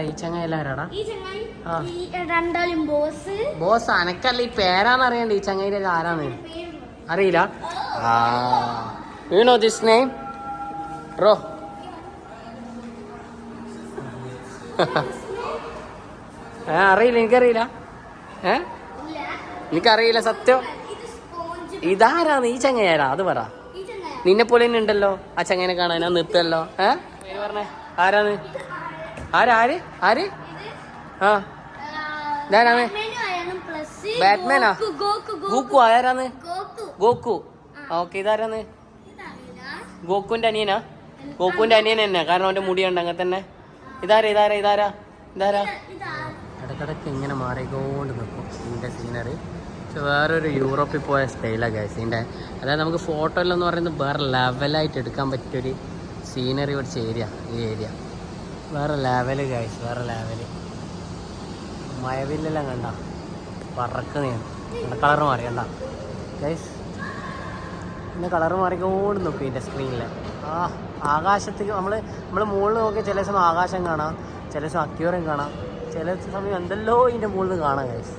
ഈ ചങ്ങയിലാരാടാ boss. Boss അനക്കല്ല ഈ പേരാന്ന് അറിയണ്ട ഈ ചങ്ങയിലെ ആരാണ് അറിയില്ല. ആ. യു നോ ദിസ് നെയിം റോ ഏ അറിയില്ല എനിക്കറിയില്ല. ഏ? എനിക്കറിയില്ല സത്യം. ഇതാരാന്ന്? ഈ ചങ്ങയാരാ അത് പറ. നിന്നെ പോലെ തന്നെ ഉണ്ടല്ലോ ആ ചങ്ങനെ കാണാൻ നിർത്തല്ലോ. ഏ? പറഞ്ഞേ. ആരാണ് ആരാര് ആര്? ആ. ഇതാരാണ്? ബാറ്റ്മാനാ? ഗോക്കു ആരാന്ന് ഗോക്കു. ഓക്കെ ഇതാരാന്ന് ഗോക്കുവിന്റെ അനിയനാ? ഗോക്കുന്റെ അനിയൻ തന്നെ കാരണം അവന്റെ മുടിയുണ്ട് അങ്ങനെ തന്നെ. ഇതാരാ ഇതാരാ ഇതാരാ? ഇതാരാ? ഇതാ ഇടക്കിടക്ക് ഇങ്ങനെ മാറിക്കൊണ്ട് നിൽക്കും ഇതിന്റെ സീനറി പക്ഷെ വേറൊരു യൂറോപ്പിൽ പോയ സ്റ്റൈലാണ് ഗൈസ് അതായത് നമുക്ക് ഫോട്ടോയിലെന്ന് പറയുന്നത് വേറെ ലെവലായിട്ട് എടുക്കാൻ പറ്റിയൊരു സീനറി പഠിച്ച ഏരിയ ഈ ഏരിയ വേറെ ലെവൽ ഗൈസ് വേറെ ലെവൽ മഴവില്ലെല്ലാം കണ്ട? പറക്കുന്നതാണ് കളർ മാറി കണ്ട? ഗൈസ് പിന്നെ കളർ മാറിക്കോണ്ട് നോക്കും ഇതിന്റെ സ്ക്രീനിൽ ആ ആകാശത്തേക്ക് നമ്മൾ നമ്മൾ മുകളിൽ നോക്കിയാൽ ചില സമയം ആകാശം കാണാം ചില സമയം അക്യൂറം കാണാം ചില സമയം എന്തല്ലോ ഇതിന്റെ മുകളിൽ കാണാം ഗൈസ്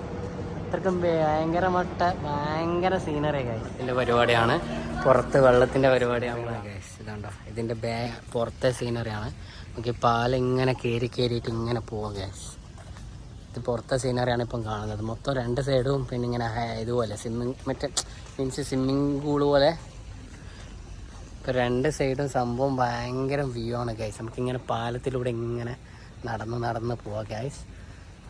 അത്രക്കും ഭയങ്കര മട്ട ഭയങ്കര സീനറി ഗൈസ് ഇതിന്റെ പരിപാടിയാണ്. പുറത്ത് വെള്ളത്തിന്റെ പരിപാടിയാണ് ഗൈസ് ഇതുണ്ടോ. ഇതിന്റെ ബേ പുറത്തെ സീനറിയാണ് നമുക്ക് പാലിങ്ങനെ കയറി കയറിയിട്ട് ഇങ്ങനെ പോവാം ഗൈസ് ഇത് പുറത്തെ സീനറിയാണ് ഇപ്പം കാണുന്നത്. മൊത്തം രണ്ട് സൈഡും പിന്നെ ഇങ്ങനെ ഇതുപോലെ സ്വിമ്മിങ് മറ്റേ മീൻസ് സ്വിമ്മിങ് പൂൾ പോലെ. ഇപ്പം രണ്ട് സൈഡും സംഭവം ഭയങ്കര വ്യൂ ആണ് ഗൈസ് നമുക്കിങ്ങനെ പാലത്തിലൂടെ ഇങ്ങനെ നടന്ന് നടന്ന് പോവാം ഗൈസ്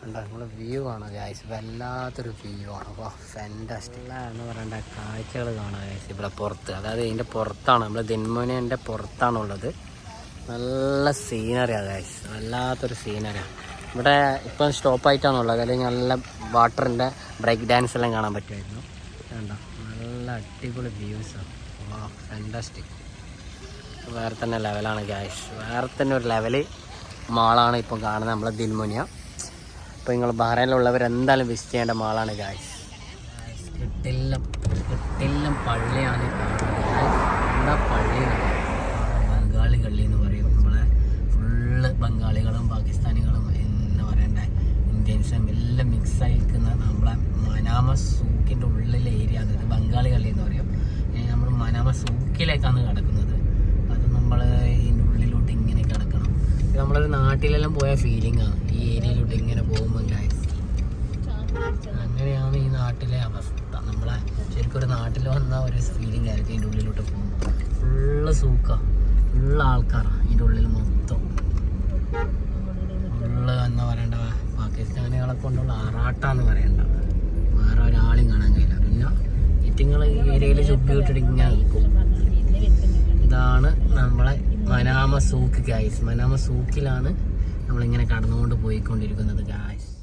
ഉണ്ടോ നമ്മളെ വ്യൂ ആണ് ഗൈസ് വല്ലാത്തൊരു വ്യൂ ആണ്. അപ്പോൾ ഫാന്റാസ്റ്റിക് എന്ന് പറയേണ്ട കാഴ്ചകൾ കാണാം ഗൈസ് ഇവിടെ പുറത്ത്. അതായത് ഇതിന്റെ പുറത്താണ്. നമ്മൾ ദിൻമോനേന്റെ പുറത്താണുള്ളത്. നല്ല സീനറിയാണ് ഗൈസ് വല്ലാത്തൊരു സീനറിയാണ് ഇവിടെ ഇപ്പം സ്റ്റോപ്പായിട്ടാണുള്ളത് അല്ലെങ്കിൽ നല്ല വാട്ടറിന്റെ ബ്രേക്ക് ഡാൻസ് എല്ലാം കാണാൻ പറ്റുമായിരുന്നു. കണ്ടോ? നല്ല അടിപൊളി വ്യൂസാണ് വാ ഫാന്റാസ്റ്റിക് വേറെ തന്നെ ലെവലാണ് ഗായ്സ് വേറെ തന്നെ ഒരു ലെവൽ മാളാണ് ഇപ്പം കാണുന്നത് നമ്മളെ ദിൽമുനിയ ഇപ്പോൾ നിങ്ങൾ ബഹ്റൈനിലുള്ളവർ എന്തായാലും വിസിറ്റ് ചെയ്യേണ്ട മാളാണ് ഗായ്സ് കിട്ടില്ലം കിട്ടില്ലം പള്ളിയാണ്. എന്താ പള്ളി ബംഗാളി കള്ളി എന്ന് പറയും. നമ്മളെ ഫുള്ള് ബംഗാളികളും പാകിസ്ഥാനികളും എന്ന് പറയണ്ട ഇന്ത്യൻസും എല്ലാം മിക്സ് ആയിരിക്കുന്ന നമ്മളെ മനാമ സൂക്കിന്റെ ഉള്ളിലെ ഏരിയ ആണ് ബംഗാളി കള്ളി എന്ന് പറയും. നമ്മൾ മനാമ സൂക്കിലേക്കാണ് കിടക്കുന്നത്. അത് നമ്മൾ ഇത് നമ്മളൊരു നാട്ടിലെല്ലാം പോയ ഫീലിംഗ് ആണ് ഈ ഏരിയയിലോട്ട് ഇങ്ങനെ പോകുമ്പോൾ അങ്ങനെയാണ് ഈ നാട്ടിലെ അവസ്ഥ. നമ്മളെ ശരിക്കും ഒരു നാട്ടിൽ വന്ന ഒരു ഫീലിംഗ് ആയിരിക്കും ഇതിന്റെ ഉള്ളിലോട്ട് പോകുമ്പോൾ ഫുള്ള് സൂക്ക. ഫുള്ള് ആൾക്കാരാണ് ഇതിന്റെ ഉള്ളിൽ മൊത്തം. ഫുള്ള് എന്താ പറയണ്ട പാകിസ്ഥാനികളെ കൊണ്ടുള്ള ആറാട്ടാന്ന് പറയണ്ട. വേറെ ഒരാളും കാണാൻ കഴിയില്ല. പിന്നെ ഇറ്റിങ്ങൾ ഈ ഏരിയയിൽ ചുറ്റി വിട്ടിട്ട് ഇങ്ങനെ നിൽക്കും. ഇതാണ് നമ്മളെ മനാമ സൂക്ക് ഗായ്സ് മനാമ സൂക്കിലാണ് നമ്മളിങ്ങനെ കടന്നുകൊണ്ട് പോയിക്കൊണ്ടിരിക്കുന്നത് ഗായ്സ്